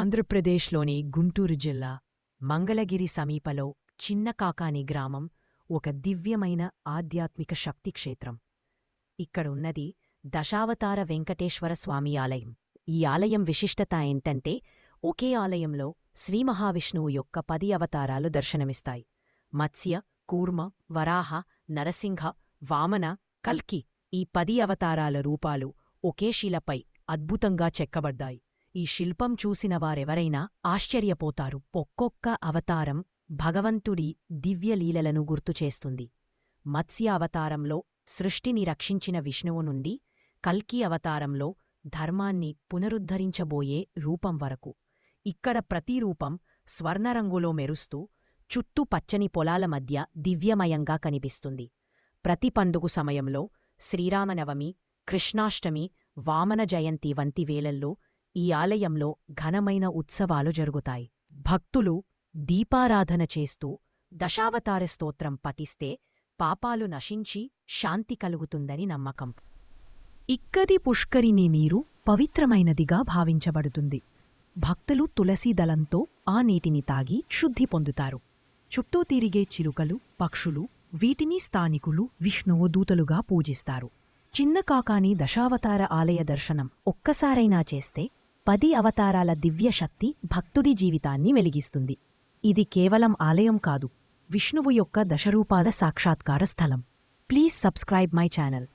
ఆంధ్రప్రదేశ్లోని గుంటూరు జిల్లా మంగళగిరి సమీపలో చిన్నకాకాని గ్రామం ఒక దివ్యమైన ఆధ్యాత్మిక శక్తి క్షేత్రం. ఇక్కడ ఉన్నది దశావతార వెంకటేశ్వర స్వామి ఆలయం. ఈ ఆలయం విశిష్టత ఏంటంటే ఒకే ఆలయంలో శ్రీ మహావిష్ణువు యొక్క పది అవతారాలు దర్శనమిస్తాయి. మత్స్య కూర్మ వరాహ నరసింహ వామన కల్కి ఈ పది అవతారాల రూపాలు ఒకే శిలపై అద్భుతంగా చెక్కబడ్డాయి. ఈ శిల్పం చూసిన వారెవరైనా ఆశ్చర్యపోతారు. ఒక్కొక్క అవతారం భగవంతుడి దివ్యలీలలను గుర్తుచేస్తుంది మత్స్య అవతారంలో సృష్టిని రక్షించిన విష్ణువు నుండి కల్కి అవతారంలో ధర్మాన్ని పునరుద్ధరించబోయే రూపం వరకు. ఇక్కడ ప్రతి రూపం స్వర్ణరంగులో మెరుస్తూ చుట్టూ పచ్చని పొలాల మధ్య దివ్యమయంగా కనిపిస్తుంది. ప్రతి పండుగ సమయంలో శ్రీరామనవమి కృష్ణాష్టమి వామన జయంతి వంటి వేలల్లో ఈ ఆలయంలో ఘనమైన ఉత్సవాలు జరుగుతాయి. భక్తులు దీపారాధన చేస్తూ దశావతార స్తోత్రం పఠిస్తే పాపాలు నశించి శాంతి కలుగుతుందని నమ్మకం. ఇక్కడి పుష్కరిణి నీరు పవిత్రమైనదిగా భావించబడుతుంది. భక్తులు తులసి దళంతో ఆ నీటిని తాగి శుద్ధి పొందుతారు. చుట్టూ తిరిగే చిలుకలు పక్షులు వీటిని స్థానికులు విష్ణువు దూతలుగా పూజిస్తారు. చిన్న కాకాని దశావతార ఆలయ దర్శనం ఒక్కసారైనా చేస్తే పది అవతారాల దివ్యశక్తి భక్తుడి జీవితాన్ని వెలిగిస్తుంది. ఇది కేవలం ఆలయం కాదు విష్ణువు యొక్క దశరూపాద సాక్షాత్కార స్థలం. Please subscribe my channel.